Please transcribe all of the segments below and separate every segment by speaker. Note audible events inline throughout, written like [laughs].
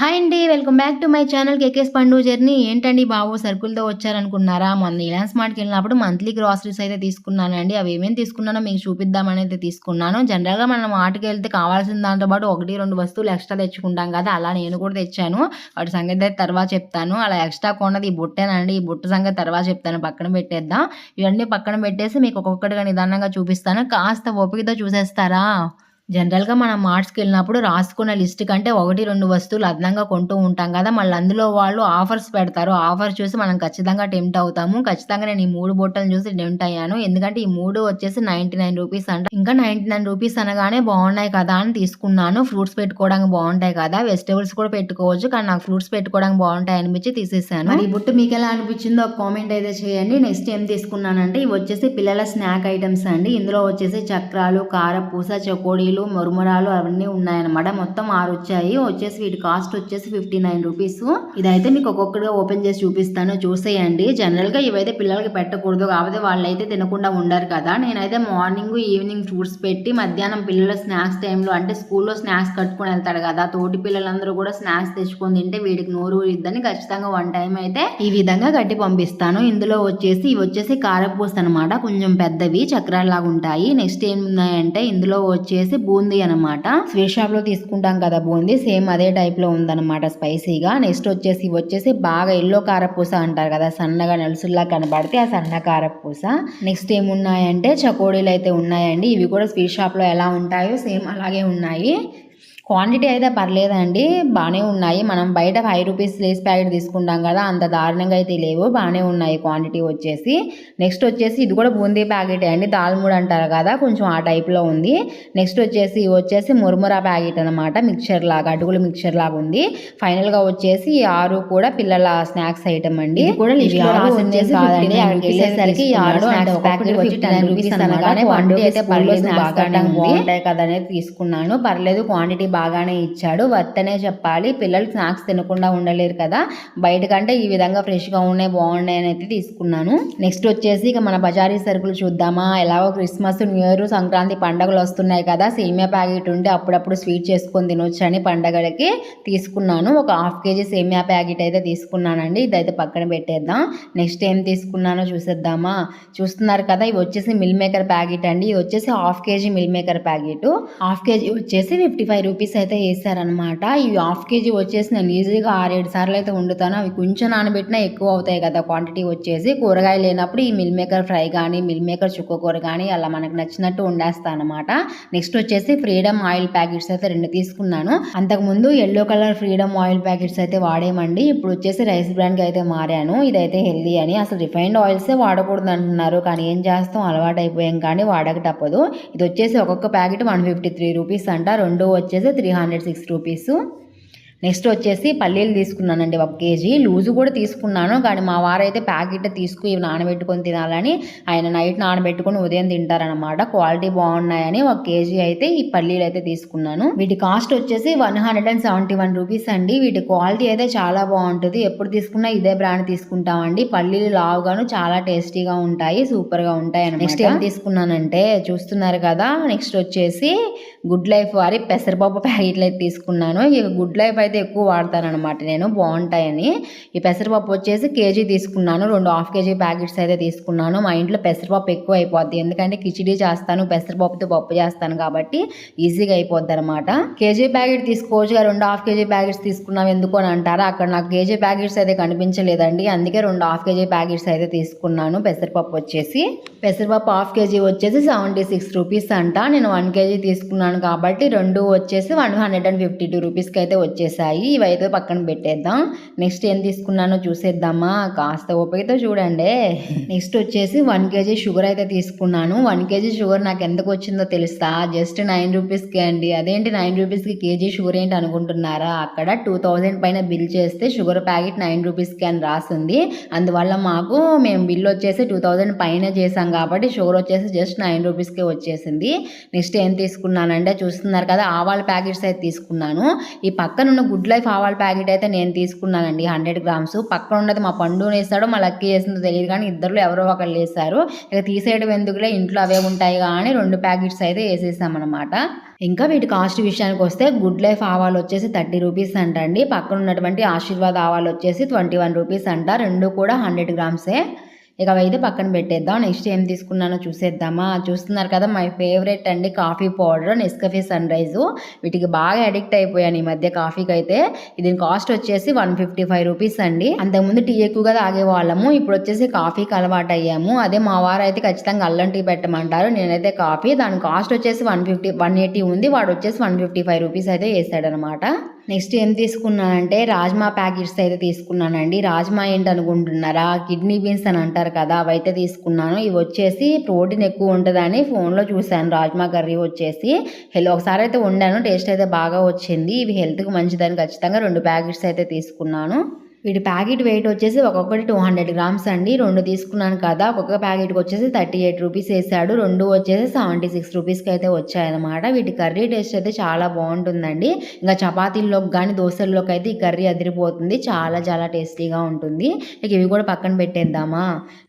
Speaker 1: Hi అండి welcome back to my channel కేకేస్ పండు journey. ఏంటండి బాబు సరుకులతో వచ్చారనుకున్నారా? మొన్న ఇలాన్స్ మార్ట్కి వెళ్ళినప్పుడు మంత్లీ గ్రాసరీస్ అయితే తీసుకున్నానండి. అవి ఏమేమి తీసుకున్నానో మీకు చూపిద్దామని అయితే తీసుకున్నాను. జనరల్గా మనం మార్ట్కి వెళ్తే కావాల్సిన దాంతో పాటు ఒకటి రెండు వస్తువులు ఎక్స్ట్రా తెచ్చుకుంటాం కదా అలా నేను కూడా తెచ్చాను. వాటి సంగతి అయితే తర్వాత చెప్తాను. అలా ఎక్స్ట్రా కొన్నది ఈ బుట్టేనండి. ఈ బుట్ట సంగతి తర్వాత చెప్తాను. పక్కన పెట్టేద్దాం. ఇవన్నీ పక్కన పెట్టేసి మీకు ఒక్కొక్కటిగా నిదానంగా చూపిస్తాను. కాస్త ఓపికతో చూసేస్తారా? జనరల్‌గా మనం మార్ట్స్‌కి వెళ్ళినప్పుడు రాసుకున్న లిస్ట్ కంటే ఒకటి, రెండు వస్తువులు అదనంగా కొంటూ ఉంటాం కదా! మళ్ళీ అందులో వాళ్ళు ఆఫర్స్ పెడతారు. ఆఫర్ చూసి మనం ఖచ్చితంగా టెంప్ట్ అవుతాము. ఖచ్చితంగా నేను ఈ మూడు బొట్టలు చూసి టెంప్ట్ అయ్యాను. ఎందుకంటే ఈ మూడు వచ్చేసి నైన్టీ నైన్ రూపీస్ అంట. ఇంకా నైన్టీ నైన్ రూపీస్ అనగానే బాగున్నాయి కదా అని తీసుకున్నాను. ఫ్రూట్స్ పెట్టుకోవడానికి బాగుంటాయి కదా! వెజిటేబుల్స్ కూడా పెట్టుకోవచ్చు. కానీ నాకు ఫ్రూట్స్ పెట్టుకోవడానికి బాగుంటాయి అనిపించి తీసేసాను. మరి ఈ బుట్ట మీకు ఎలా అనిపించిందో ఒక కామెంట్ అయితే చేయండి. నెక్స్ట్ ఏం తీసుకున్నానంటే ఇవి వచ్చేసి పిల్లల స్నాక్ ఐటమ్స్ అండి. ఇందులో వచ్చేసి చక్రాలు, కారపూస, చకోడీలు మురుమురాలు అవన్నీ ఉన్నాయన్నమాట. మొత్తం ఆరు వచ్చాయి వచ్చేసి వీటి కాస్ట్ వచ్చేసి ఫిఫ్టీ నైన్ రూపీస్. ఇదైతే మీకు ఒక్కొక్కటిగా ఓపెన్ చేసి చూపిస్తాను. చూసేయండి. జనరల్గా ఇవైతే పిల్లలకి పెట్టకూడదు. కాకపోతే వాళ్ళైతే తినకుండా ఉండరు కదా. నేనైతే మార్నింగ్ ఈవినింగ్ ఫ్రూట్స్ పెట్టి మధ్యాహ్నం పిల్లల స్నాక్స్ టైంలో అంటే స్కూల్లో స్నాక్స్ కట్టుకొని వెళ్తాడు కదా. తోటి పిల్లలందరూ కూడా స్నాక్స్ తెచ్చుకొని తింటే వీడికి నోరు ఇద్దని ఖచ్చితంగా వన్ టైం అయితే ఈ విధంగా కట్టి పంపిస్తాను. ఇందులో వచ్చేసి ఇవి వచ్చేసి కారపూస అనమాట కొంచెం పెద్దవి చక్రాల్లాగా ఉంటాయి నెక్స్ట్ ఏమున్నాయంటే ఇందులో వచ్చేసి బూందీ అనమాట స్వీట్ షాప్లో తీసుకుంటాం కదా బూందీ. సేమ్ అదే టైప్లో ఉందన్నమాట స్పైసీగా నెక్స్ట్ వచ్చేసి వచ్చేసి బాగా ఎల్లో కారపూస అంటారు కదా సన్నగా నలుసుల్లా కనబడితే ఆ సన్న కారపూస. నెక్స్ట్ ఏమున్నాయంటే చకోడీలు అయితే ఉన్నాయండి. ఇవి కూడా స్వీట్ షాప్లో ఎలా ఉంటాయో సేమ్ అలాగే ఉన్నాయి. క్వాంటిటీ అయితే పర్లేదండి. బాగానే ఉన్నాయి. మనం బయట ఫైవ్ రూపీస్ లేస్ ప్యాకెట్ తీసుకుంటాం కదా అంత దారుణంగా అయితే లేవు. బాగానే ఉన్నాయి క్వాంటిటీ వచ్చేసి. నెక్స్ట్ వచ్చేసి ఇది కూడా బూందీ ప్యాకెట్ అండి. దాల్ముడ్ అంటారు కదా కొంచెం ఆ టైప్లో ఉంది. నెక్స్ట్ వచ్చేసి వచ్చేసి మురుమురా ప్యాకెట్ అనమాట మిక్చర్ లాగా అడుగులు మిక్చర్ లాగా ఉంది. ఫైనల్గా వచ్చేసి ఆరు కూడా పిల్లల స్నాక్స్ ఐటమ్ అండి. కూడా కాదండి. అక్కడికి వెళ్ళేసరికి ఆరు ప్యాకెట్ వచ్చి టెన్ రూపీస్ అనగానే అయితే పర్లేదు బాగుంటాయి తీసుకున్నాను పర్లేదు క్వాంటిటీ బాగానే ఇచ్చాడు. వర్తనే చెప్పాలి. పిల్లలు స్నాక్స్ తినకుండా ఉండలేరు కదా. బయట కంటే ఈ విధంగా ఫ్రెష్గా ఉన్నాయి బాగున్నాయి అని అయితే తీసుకున్నాను. నెక్స్ట్ వచ్చేసి ఇక మన బజారీ సరుకులు చూద్దామా? ఎలాగో క్రిస్మస్ న్యూ ఇయర్ సంక్రాంతి పండుగలు వస్తున్నాయి కదా. సేమియా ప్యాకెట్ ఉంటే అప్పుడప్పుడు స్వీట్ చేసుకొని తినొచ్చు అని పండగలకి తీసుకున్నాను. ఒక హాఫ్ కేజీ సేమియా ప్యాకెట్ అయితే తీసుకున్నానండి. ఇదైతే పక్కన పెట్టేద్దాం. నెక్స్ట్ ఏం తీసుకున్నానో చూసేద్దామా? చూస్తున్నారు కదా ఇవి వచ్చేసి మిల్ మేకర్ ప్యాకెట్ అండి. ఇది వచ్చేసి half kg Meal Maker packet. Half kg వచ్చేసి ఫిఫ్టీ ఫైవ్ రూపీస్ రూపీస్ అయితే వేసారనమాట ఇవి హాఫ్ కేజీ వచ్చేసి నేను ఈజీగా ఆరేడు సార్లు అయితే వండుతాను. అవి కొంచెం నానబెట్టినా ఎక్కువ అవుతాయి కదా క్వాంటిటీ వచ్చేసి. కూరగాయలు లేనప్పుడు ఈ మిల్ మేకర్ ఫ్రై కానీ మిల్ మేకర్ చుక్క కూర కానీ అలా మనకు నచ్చినట్టు వండేస్తాను అనమాట నెక్స్ట్ వచ్చేసి ఫ్రీడమ్ ఆయిల్ ప్యాకెట్స్ అయితే రెండు తీసుకున్నాను. అంతకుముందు yellow colour Freedom oil packets అయితే వాడేమండి ఇప్పుడు వచ్చేసి రైస్ బ్రాండ్కి అయితే మారాను. ఇదైతే హెల్దీ అని. అసలు రిఫైన్డ్ ఆయిల్సే వాడకూడదు అంటున్నారు. కానీ ఏం చేస్తాం? అలవాటు అయిపోయాం కానీ వాడక తప్పదు. ఇది వచ్చేసి ఒక్కొక్క packet one fifty three rupees అంట. రెండు వచ్చేసి three hundred six rupees next వచ్చేసి పల్లీలు తీసుకున్నానండి ఒక కేజీ. లూజు కూడా తీసుకున్నాను. కానీ మా వారైతే ప్యాకెట్ తీసుకు ఇవి నానబెట్టుకొని తినాలని ఆయన నైట్ నానబెట్టుకొని ఉదయం తింటారనమాట క్వాలిటీ బాగున్నాయని ఒక కేజీ అయితే ఈ పల్లీలు అయితే తీసుకున్నాను. వీటి కాస్ట్ వచ్చేసి one hundred and seventy one rupees అండి. వీటి క్వాలిటీ అయితే చాలా బాగుంటుంది. ఎప్పుడు తీసుకున్నా ఇదే బ్రాండ్ తీసుకుంటామండి. పల్లీలు లావుగాను చాలా టేస్టీగా ఉంటాయి. సూపర్గా ఉంటాయి నెక్స్ట్ ఏం తీసుకున్నానంటే చూస్తున్నారు కదా నెక్స్ట్ వచ్చేసి గుడ్ లైఫ్ వారి పెసరపప్పు ప్యాకెట్లు అయితే తీసుకున్నాను. ఇక గుడ్ లైఫ్ అయితే అయితే ఎక్కువ వాడతానమాట నేను. బాగుంటాయని. ఈ పెసరపప్పు వచ్చేసి కేజీ తీసుకున్నాను. రెండు హాఫ్ కేజీ ప్యాకెట్స్ అయితే తీసుకున్నాను. మా ఇంట్లో పెసరపప్పు ఎక్కువ అయిపోద్ది. ఎందుకంటే కిచిడీ చేస్తాను పెసరపప్పుతో పప్పు చేస్తాను కాబట్టి ఈజీగా అయిపోద్ది అనమాట కేజీ ప్యాకెట్ తీసుకోవచ్చు రెండు హాఫ్ కేజీ ప్యాకెట్స్ తీసుకున్నాం ఎందుకు అని అంటారా? అక్కడ నాకు కేజీ ప్యాకెట్స్ అయితే కనిపించలేదండి. అందుకే రెండు హాఫ్ కేజీ ప్యాకెట్స్ అయితే తీసుకున్నాను పెసరపప్పు వచ్చేసి. పెసరపప్పు హాఫ్ కేజీ వచ్చేసి సెవెంటీ సిక్స్ రూపీస్ అంట. నేను వన్ కేజీ తీసుకున్నాను కాబట్టి రెండు వచ్చేసి one hundred and fifty two రూపీస్కి అయితే వచ్చేసాయి. వచ్చేసాయి. ఇవైతే పక్కన పెట్టేద్దాం. నెక్స్ట్ ఏం తీసుకున్నానో చూసేద్దామా? కాస్త ఓపికతో చూడండి. [laughs] నెక్స్ట్ వచ్చేసి వన్ కేజీ షుగర్ అయితే తీసుకున్నాను. వన్ కేజీ షుగర్ నాకు ఎంతకు వచ్చిందో తెలుస్తా జస్ట్ నైన్ రూపీస్కి అండి. అదేంటి నైన్ రూపీస్కి కేజీ షుగర్ ఏంటి అనుకుంటున్నారా? అక్కడ టూ థౌజండ్ పైన బిల్ చేస్తే షుగర్ ప్యాకెట్ నైన్ రూపీస్కి అని రాసింది. అందువల్ల మాకు మేము బిల్ వచ్చేసి టూ థౌజండ్ పైన చేసాం కాబట్టి షుగర్ వచ్చేసి జస్ట్ నైన్ రూపీస్కే వచ్చేసింది. నెక్స్ట్ ఏం తీసుకున్నానంటే చూస్తున్నారు కదా ఆవాల ప్యాకెట్స్ అయితే తీసుకున్నాను. ఈ పక్కనున్న గుడ్ లైఫ్ ఆవాల ప్యాకెట్ అయితే నేను తీసుకున్నానండి హండ్రెడ్ గ్రామ్స్. పక్కన ఉన్నది మా పండు వేస్తాడో మా లక్కీ వేసిందో తెలియదు కానీ ఇద్దరు ఎవరో ఒకళ్ళు వేస్తారు. ఇక తీసేయడం ఎందుకులే ఇంట్లో అవే ఉంటాయి కానీ రెండు ప్యాకెట్స్ అయితే వేసేసామన్నమాట. ఇంకా వీటి కాస్ట్ విషయానికి వస్తే గుడ్ లైఫ్ ఆవాలు వచ్చేసి థర్టీ రూపీస్ అంట అండి పక్కన ఉన్నటువంటి ఆశీర్వాద్ ఆవాలు వచ్చేసి ట్వంటీ వన్ రూపీస్ అంట రెండు కూడా హండ్రెడ్ గ్రామ్సే. ఇక అయితే పక్కన పెట్టేద్దాం. నెక్స్ట్ ఏం తీసుకున్నానో చూసేద్దామా? చూస్తున్నారు కదా మై ఫేవరెట్ అండి coffee powder Nescafe Sunrise. వీటికి బాగా అడిక్ట్ అయిపోయాను ఈ మధ్య కాఫీకి అయితే దీని కాస్ట్ వచ్చేసి వన్ ఫిఫ్టీ ఫైవ్ రూపీస్ అండి. అంతకుముందు టీ ఎక్కువగా తాగేవాళ్ళము ఇప్పుడు వచ్చేసి కాఫీకి అలవాటు అయ్యాము. అదే మా వారు అయితే ఖచ్చితంగా అల్లం టీ పెట్టమంటారు. నేనైతే కాఫీ దాని కాస్ట్ వచ్చేసి వన్ ఫిఫ్టీ వన్ ఎయిటీ ఉంది. వాడు వచ్చేసి వన్ ఫిఫ్టీ ఫైవ్ రూపీస్ అయితే వేసాడనమాట. నెక్స్ట్ ఏం తీసుకున్నానంటే రాజ్మా ప్యాకెట్స్ అయితే తీసుకున్నానండి. రాజ్మా ఏంటి అనుకుంటున్నారా కిడ్నీ బీన్స్ అని అంటారు కదా అవైతే తీసుకున్నాను. ఇవి వచ్చేసి ప్రోటీన్ ఎక్కువ ఉంటుందని ఫోన్లో చూశాను. రాజ్మా కర్రీ వచ్చేసి హెల్ ఒకసారి అయితే వండాను. టేస్ట్ అయితే బాగా వచ్చింది. ఇవి హెల్త్కి మంచిదని ఖచ్చితంగా రెండు ప్యాకెట్స్ అయితే తీసుకున్నాను. వీటి ప్యాకెట్ వెయిట్ వచ్చేసి ఒక్కొక్కటి టూ హండ్రెడ్ గ్రామ్స్ అండి. రెండు తీసుకున్నాను కదా ఒక్కొక్క ప్యాకెట్కి వచ్చేసి థర్టీ ఎయిట్ రూపీస్ వేసాడు. రెండు వచ్చేసి సెవెంటీ సిక్స్ రూపీస్కి అయితే వచ్చాయన్నమాట. వీటి కర్రీ టేస్ట్ అయితే చాలా బాగుంటుందండి. ఇంకా చపాతీల్లోకి కానీ దోశల్లోకి అయితే ఈ కర్రీ అదిరిపోతుంది. చాలా చాలా టేస్టీగా ఉంటుంది. ఇక ఇవి కూడా పక్కన పెట్టేద్దామా?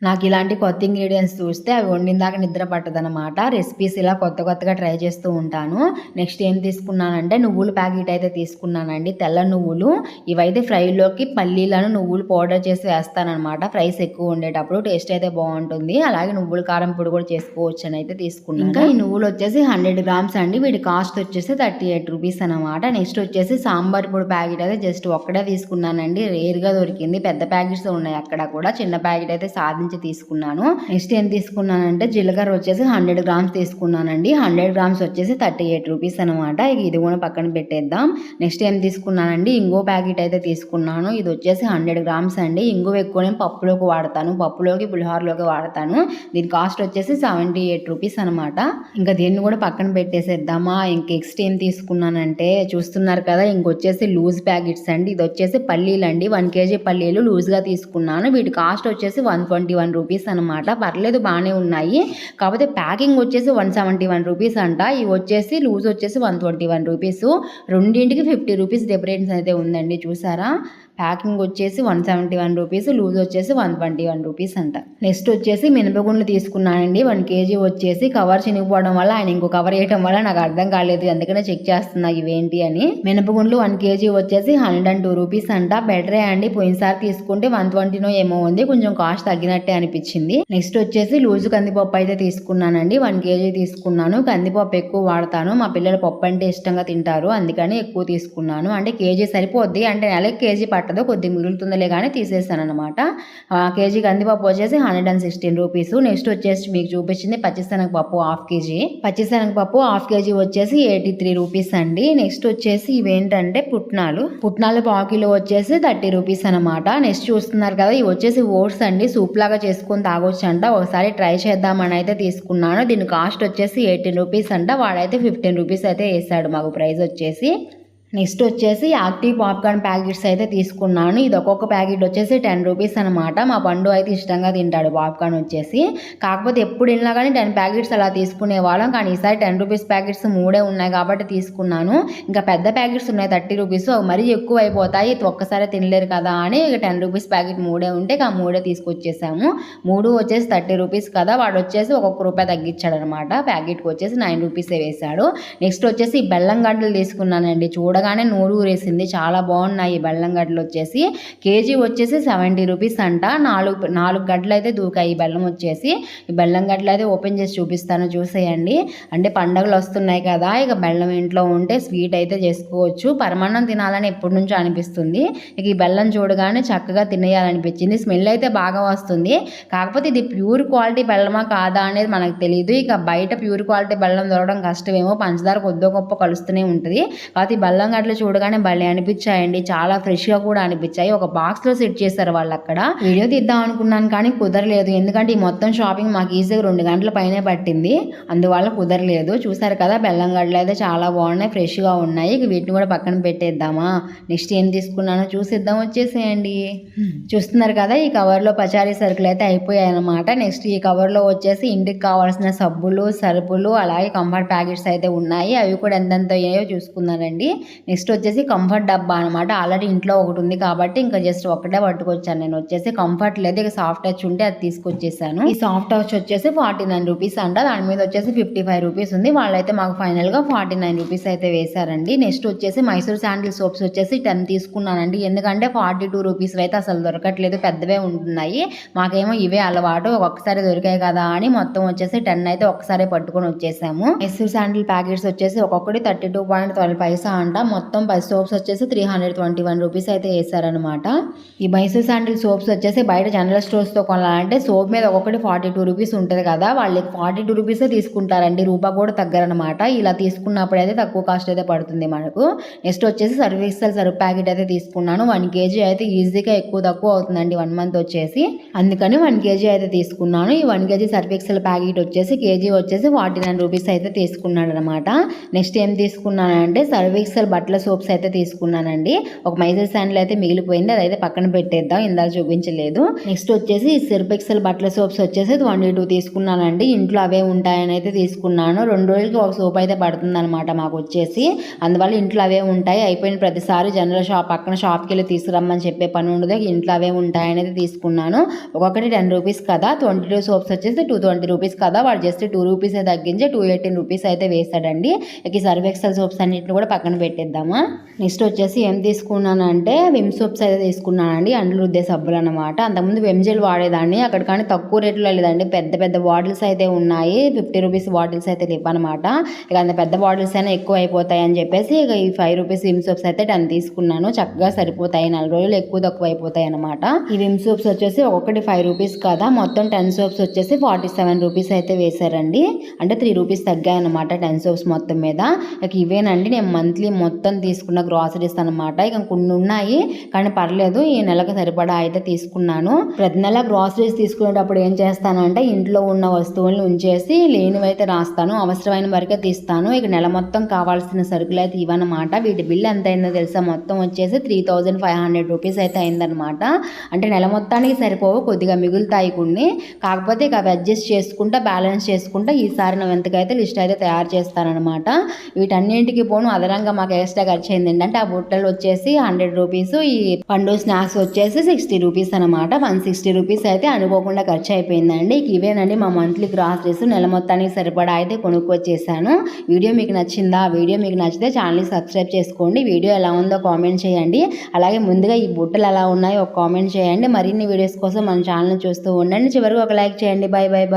Speaker 1: నాకు ఇలాంటి కొత్త ఇంగ్రీడియంట్స్ చూస్తే అవి వండిన దాకా నిద్ర పట్టదనమాట రెసిపీస్ ఇలా కొత్త కొత్తగా ట్రై చేస్తూ ఉంటాను. నెక్స్ట్ ఏం తీసుకున్నానంటే నువ్వుల ప్యాకెట్ అయితే తీసుకున్నానండి. తెల్ల నువ్వులు. ఇవైతే ఫ్రైలోకి పల్లి పల్లీలను నువ్వులు పౌడర్ చేసి వేస్తానమాట ఫ్రైస్ ఎక్కువ ఉండేటప్పుడు టేస్ట్ అయితే బాగుంటుంది. అలాగే నువ్వుల కారం పొడి కూడా చేసుకోవచ్చు అని అయితే తీసుకున్నాను. ఇంకా ఈ నువ్వులు వచ్చేసి హండ్రెడ్ గ్రామ్స్ అండి. వీటి కాస్ట్ వచ్చేసి థర్టీ ఎయిట్ రూపీస్ అనమాట నెక్స్ట్ వచ్చేసి సాంబార్ పొడి ప్యాకెట్ అయితే జస్ట్ ఒక్కడే తీసుకున్నానండి. రేర్గా దొరికింది. పెద్ద ప్యాకెట్స్ ఉన్నాయి అక్కడ కూడా. చిన్న ప్యాకెట్ అయితే సాధించి తీసుకున్నాను. నెక్స్ట్ ఏం తీసుకున్నానంటే జీలకర్ర వచ్చేసి హండ్రెడ్ గ్రామ్స్ తీసుకున్నానండి. హండ్రెడ్ గ్రామ్స్ వచ్చేసి థర్టీ ఎయిట్ రూపీస్ అనమాట ఇది కూడా పక్కన పెట్టేద్దాం. నెక్స్ట్ ఏం తీసుకున్నానండి? ఇంకో ప్యాకెట్ అయితే తీసుకున్నాను. ఇది వచ్చేసి వచ్చేసి హండ్రెడ్ గ్రామ్స్ అండి. ఇంగువ ఎక్కువ నేను పప్పులోకి వాడతాను. పప్పులోకి పులిహోరలోకి వాడతాను. దీని కాస్ట్ వచ్చేసి సెవెంటీ ఎయిట్ రూపీస్ అనమాట ఇంకా దీన్ని కూడా పక్కన పెట్టేసేద్దామా? ఇంక నెక్స్ట్ ఏం తీసుకున్నానంటే చూస్తున్నారు కదా ఇంకొచ్చేసి లూజ్ ప్యాకెట్స్ అండి. ఇది వచ్చేసి పల్లీలు అండి. వన్ కేజీ పల్లీలు లూజ్గా తీసుకున్నాను. వీటి కాస్ట్ వచ్చేసి వన్ ట్వంటీ వన్ రూపీస్ అనమాట పర్లేదు బాగానే ఉన్నాయి. కాకపోతే ప్యాకింగ్ వచ్చేసి వన్ సెవెంటీ వన్ రూపీస్ అంట. ఇవి వచ్చేసి లూజ్ వచ్చేసి వన్ ట్వంటీ వన్ రూపీస్. రెండింటికి ఫిఫ్టీ రూపీస్ డిఫరెన్స్ అయితే ఉందండి. చూసారా? ప్యాకింగ్ వచ్చేసి one seventy one rupees loose వచ్చేసి వన్ ట్వంటీ వన్ రూపీస్ అంట. నెక్స్ట్ వచ్చేసి మినపగుండ్లు తీసుకున్నానండి. వన్ కేజీ వచ్చేసి కవర్ చినిగిపోవడం వల్ల ఆయన ఇంకో కవర్ వేయడం వల్ల నాకు అర్థం కాలేదు. అందుకనే చెక్ చేస్తున్నా ఇవేంటి అని. మినపగుండ్లు వన్ కేజీ వచ్చేసి హండ్రెడ్ అండ్ టూ రూపీస్ అంట. బెటరే అండి. పోయినసారి తీసుకుంటే వన్ ట్వంటీనో ఏమో ఉంది. కొంచెం కాస్ట్ తగ్గినట్టే అనిపించింది. నెక్స్ట్ వచ్చేసి లూజు కందిపప్పు అయితే తీసుకున్నానండి. వన్ కేజీ తీసుకున్నాను. కందిపప్పు ఎక్కువ వాడతాను. మా పిల్లలు పప్పు అంటే ఇష్టంగా తింటారు. అందుకని ఎక్కువ తీసుకున్నాను. అంటే కేజీ సరిపోద్ది. అంటే నెలకి కేజీ పట్టదో కొద్ది మిగులుతుందిలే కానీ తీసేస్తాను అనమాట కేజీ కందిపప్పు వచ్చేసి hundred and sixteen rupees next వచ్చేసి మీకు చూపించింది పచ్చిశనగపప్పు హాఫ్ కేజీ. పచ్చిశనగపప్పు హాఫ్ కేజీ వచ్చేసి ఎయిటీ త్రీ రూపీస్ అండి. నెక్స్ట్ వచ్చేసి ఇవేంటంటే పుట్నాలు. పుట్నాలు పావు కిలో వచ్చేసి థర్టీ రూపీస్ అనమాట నెక్స్ట్ చూస్తున్నారు కదా ఇవి వచ్చేసి ఓట్స్ అండి. సూప్ లాగా చేసుకొని తాగొచ్చు అంట ఒకసారి ట్రై చేద్దామని అయితే తీసుకున్నాను. దీని కాస్ట్ వచ్చేసి ఎయిటీన్ రూపీస్ అంట. వాడైతే ఫిఫ్టీన్ రూపీస్ అయితే వేసాడు మాకు ప్రైస్ వచ్చేసి. నెక్స్ట్ వచ్చేసి యాక్టివ్ పాప్కార్న్ ప్యాకెట్స్ అయితే తీసుకున్నాను. ఇది ఒక్కొక్క ప్యాకెట్ వచ్చేసి టెన్ రూపీస్ అనమాట మా పండు అయితే ఇష్టంగా తింటాడు పాప్కార్న్ వచ్చేసి. కాకపోతే ఎప్పుడు వెళ్ళినా కానీ టెన్ ప్యాకెట్స్ అలా తీసుకునే వాళ్ళం. కానీ ఈసారి టెన్ రూపీస్ ప్యాకెట్స్ మూడే ఉన్నాయి కాబట్టి తీసుకున్నాను. ఇంకా పెద్ద ప్యాకెట్స్ ఉన్నాయి థర్టీ రూపీస్. మరీ ఎక్కువ అయిపోతాయి ఒక్కసారి తినలేరు కదా అని ఇక టెన్ రూపీస్ ప్యాకెట్ మూడే ఉంటే ఇక మూడే తీసుకొచ్చేసాము. మూడు వచ్చేసి థర్టీ రూపీస్ కదా. వాడు వచ్చేసి ఒక్కొక్క రూపాయి తగ్గించాడు అనమాట ప్యాకెట్కి వచ్చేసి నైన్ రూపీసే వేశాడు. నెక్స్ట్ వచ్చేసి బెల్లం గడ్డలు తీసుకున్నానండి. చూడ చూడగానే నోరు ఊరేసింది చాలా బాగున్నాయి బెల్లం గడ్డలు వచ్చేసి. కేజీ వచ్చేసి సెవెంటీ రూపీస్ అంట. నాలుగు నాలుగు గడ్డలు అయితే దూకాయి బెల్లం వచ్చేసి. ఈ బెల్లం గడ్డలు అయితే ఓపెన్ చేసి చూపిస్తాను. చూసేయండి. అంటే పండగలు వస్తున్నాయి కదా ఇక బెల్లం ఇంట్లో ఉంటే స్వీట్ అయితే చేసుకోవచ్చు. పరమాన్నం తినాలని ఎప్పటి నుంచో అనిపిస్తుంది. ఇక ఈ బెల్లం చూడగానే చక్కగా తినేయాలనిపించింది. స్మెల్ అయితే బాగా వస్తుంది. కాకపోతే ఇది ప్యూర్ క్వాలిటీ బెల్లమా కాదా అనేది మనకు తెలియదు ఇక బయట ప్యూర్ క్వాలిటీ బెల్లం దొరకడం కష్టమేమో. పంచదార కొద్దో గొప్ప కలుస్తూనే ఉంటుంది. కాకపోతే ఈ బెల్లం అట్లా చూడగానే భలే అనిపించాయండి. చాలా ఫ్రెష్గా కూడా అనిపించాయి. ఒక బాక్స్లో సెట్ చేశారు వాళ్ళు అక్కడ. వీడియో తీద్దాం అనుకున్నాను కానీ కుదరలేదు. ఎందుకంటే ఈ మొత్తం షాపింగ్ మాకు ఈజీగా రెండు గంటల పైనే పట్టింది. అందువల్ల కుదరలేదు. చూసారు కదా బెల్లం గడ్డలు అయితే చాలా బాగున్నాయి ఫ్రెష్గా ఉన్నాయి. వీటిని కూడా పక్కన పెట్టేద్దామా? నెక్స్ట్ ఏం తీసుకున్నానో చూసిద్దాం వచ్చేసేయండి. చూస్తున్నారు కదా ఈ కవర్లో పచారీ సరుకులు అయితే అయిపోయాయి అనమాట నెక్స్ట్ ఈ కవర్లో వచ్చేసి ఇంటికి కావాల్సిన సబ్బులు సరుపులు అలాగే కంఫర్ట్ ప్యాకెట్స్ అయితే ఉన్నాయి. అవి కూడా ఎంతెంత అయ్యాయో చూసుకున్నానండి నెక్స్ట్ వచ్చేసి కంఫర్ట్ డబ్బా అనమాట ఆల్రెడీ ఇంట్లో ఒకటి ఉంది కాబట్టి ఇంకా జస్ట్ ఒకటే పట్టుకొచ్చాను. నేను వచ్చేసి కంఫర్ట్ లేదు. ఇక సాఫ్ట్ టచ్ ఉంటే అది తీసుకొచ్చేసాను. ఈ సాఫ్ట్ టచ్ వచ్చేసి ఫార్టీ నైన్ రూపీస్ అంట. దాని మీద వచ్చేసి ఫిఫ్టీ ఫైవ్ రూపీస్ ఉంది. వాళ్ళైతే మాకు ఫైనల్గా ఫార్టీ నైన్ రూపీస్ అయితే వేశారండి. నెక్స్ట్ వచ్చేసి మైసూర్ శాండిల్ సోప్స్ వచ్చేసి టెన్ తీసుకున్నానండి. ఎందుకంటే ఫార్టీ టూ రూపీస్ అయితే అసలు దొరకట్లేదు. పెద్దవే ఉంటున్నాయి. మాకేమో ఇవే అలవాటు. ఒక్కసారి దొరికాయి కదా అని మొత్తం వచ్చేసి టెన్ అయితే ఒక్కసారి పట్టుకొని వచ్చేసాము. మైసూర్ శాండిల్ ప్యాకెట్స్ వచ్చేసి ఒక్కొక్కటి thirty two point twelve paisa అంట. మొత్తం పది సోప్స్ వచ్చేసి three hundred twenty one rupees అయితే వేసారనమాట ఈ మైసూర్ శాండిల్ సోప్స్ వచ్చేసి బయట జనరల్ స్టోర్స్తో కొనాలంటే సోప్ మీద ఒక్కొక్కటి ఫార్టీ టూ రూపీస్ ఉంటుంది కదా వాళ్ళకి ఫార్టీ టూ రూపీసే తీసుకుంటారండి. రూపా కూడా తగ్గరనమాట ఇలా తీసుకున్నప్పుడు అయితే తక్కువ కాస్ట్ అయితే పడుతుంది మనకు. నెక్స్ట్ వచ్చేసి సర్ఫ్ ఎక్సెల్ సర్ఫ్ ప్యాకెట్ అయితే తీసుకున్నాను. వన్ కేజీ అయితే ఈజీగా ఎక్కువ తక్కువ అవుతుందండి వన్ మంత్ వచ్చేసి. అందుకని వన్ కేజీ అయితే తీసుకున్నాను. ఈ one KG Surf Excel packet వచ్చేసి కేజీ వచ్చేసి ఫార్టీ నైన్ రూపీస్ అయితే తీసుకున్నాను అనమాట నెక్స్ట్ ఏం తీసుకున్నానంటే సర్ఫ్ ఎక్సెల్ బట్టల సోప్స్ అయితే తీసుకున్నానండి. ఒక మైసూర్ శాండిల్ అయితే మిగిలిపోయింది. అదైతే పక్కన పెట్టేద్దాం. ఇందాక చూపించలేదు. నెక్స్ట్ వచ్చేసి సిర్పెక్సెల్ ఎక్సెల్ బట్టల సోప్స్ వచ్చేసి ట్వంటీ టూ తీసుకున్నానండి. ఇంట్లో అవే ఉంటాయని అయితే తీసుకున్నాను. రెండు రోజులకి ఒక సోప్ అయితే పడుతుంది అనమాట మాకు వచ్చేసి. అందువల్ల ఇంట్లో అవే ఉంటాయి. అయిపోయిన ప్రతిసారి జనరల్ షాప్ పక్కన షాప్కి వెళ్ళి తీసుకురమ్మని చెప్పే పని ఉండదు. ఇంట్లో అవే ఉంటాయని అయితే తీసుకున్నాను. ఒక్కొక్కటి టెన్ రూపీస్ కదా. ట్వంటీ టూ సోప్స్ వచ్చేసి టూ ట్వంటీ రూపీస్ కదా. వాడు జస్ట్ టూ రూపీస్ తగ్గించి టూ ఎయిటీన్ రూపీస్ అయితే వేసాడండి ఇక ఈ ఎక్సెల్ సోప్స్ అన్నింటిని కూడా పక్కన పెట్టేద్దామా నెక్స్ట్ వచ్చేసి ఏం తీసుకున్నానంటే విమ్ సోప్స్ అయితే తీసుకున్నానండి అండ్లు రుద్దే సబ్బులు అనమాట అంతకుముందు వెమ్జెల్ వాడేదాన్ని అక్కడ కానీ తక్కువ రేట్లో లేదండి పెద్ద పెద్ద బాటిల్స్ అయితే ఉన్నాయి ఫిఫ్టీ రూపీస్ బాటిల్స్ అయితే ఇవ్వనమాట ఇక అంత పెద్ద బాటిల్స్ అయినా ఎక్కువ అయిపోతాయి అని చెప్పేసి ఇక ఈ ఫైవ్ రూపీస్ విమ్ సోప్స్ అయితే టెన్ తీసుకున్నాను. చక్కగా సరిపోతాయి నాలుగు రోజులు ఎక్కువ తక్కువ అయిపోతాయి అనమాట ఈ విమ్ సోప్స్ వచ్చేసి ఒక్కొక్కటి ఫైవ్ రూపీస్ కదా మొత్తం టెన్ సోప్స్ వచ్చేసి ఫార్టీ సెవెన్ రూపీస్ అయితే వేశారండి. అంటే త్రీ రూపీస్ తగ్గాయనమాట టెన్ సోప్స్ మొత్తం మీద. ఇక ఇవేనండి నేను మంత్లీ మొత్తం మొత్తం తీసుకున్న గ్రాసరీస్ అనమాట ఇక కొన్ని ఉన్నాయి కానీ పర్లేదు ఈ నెలకు సరిపడా అయితే తీసుకున్నాను. ప్రతి నెల గ్రాసరీస్ తీసుకునేటప్పుడు ఏం చేస్తానంటే ఇంట్లో ఉన్న వస్తువులను ఉంచేసి లేనివైతే రాస్తాను. అవసరమైన వరకే తీస్తాను. ఇక నెల మొత్తం కావాల్సిన సరుకులు అయితే ఇవన్నమాట వీటి బిల్ ఎంత అయిందో తెలుసా? మొత్తం వచ్చేసి three thousand five hundred rupees అయితే అయిందనమాట అంటే నెల మొత్తానికి సరిపోవు కొద్దిగా మిగులుతాయి కొన్ని. కాకపోతే ఇక అవి అడ్జస్ట్ చేసుకుంటా బ్యాలెన్స్ చేసుకుంటా ఈసారి నేను ఎంతకైతే లిస్ట్ అయితే తయారు చేస్తానన్నమాట. వీటన్నింటికి పోను అదనంగా మాకు ఎక్స్ట్రా ఖర్చు అయింది ఏంటంటే ఆ బుట్టలు వచ్చేసి హండ్రెడ్ రూపీస్ ఈ పండు స్నాక్స్ వచ్చేసి సిక్స్టీ రూపీస్ అనమాట వన్ సిక్స్టీ రూపీస్ అయితే అనుకోకుండా ఖర్చు అయిపోయిందండి. ఇవేనండి మా మంత్లీ గ్రాసరీస్ నెల మొత్తానికి సరిపడా అయితే కొనుక్కొచ్చేసాను. వీడియో మీకు నచ్చిందా? వీడియో మీకు నచ్చితే ఛానల్ని సబ్స్క్రైబ్ చేసుకోండి. వీడియో ఎలా ఉందో కామెంట్ చేయండి. అలాగే ముందుగా ఈ బుట్టలు ఎలా ఉన్నాయో ఒక కామెంట్ చేయండి. మరిన్ని వీడియోస్ కోసం మన ఛానల్ చూస్తూ ఉండండి. చివరికి ఒక లైక్ చేయండి. Bye bye bye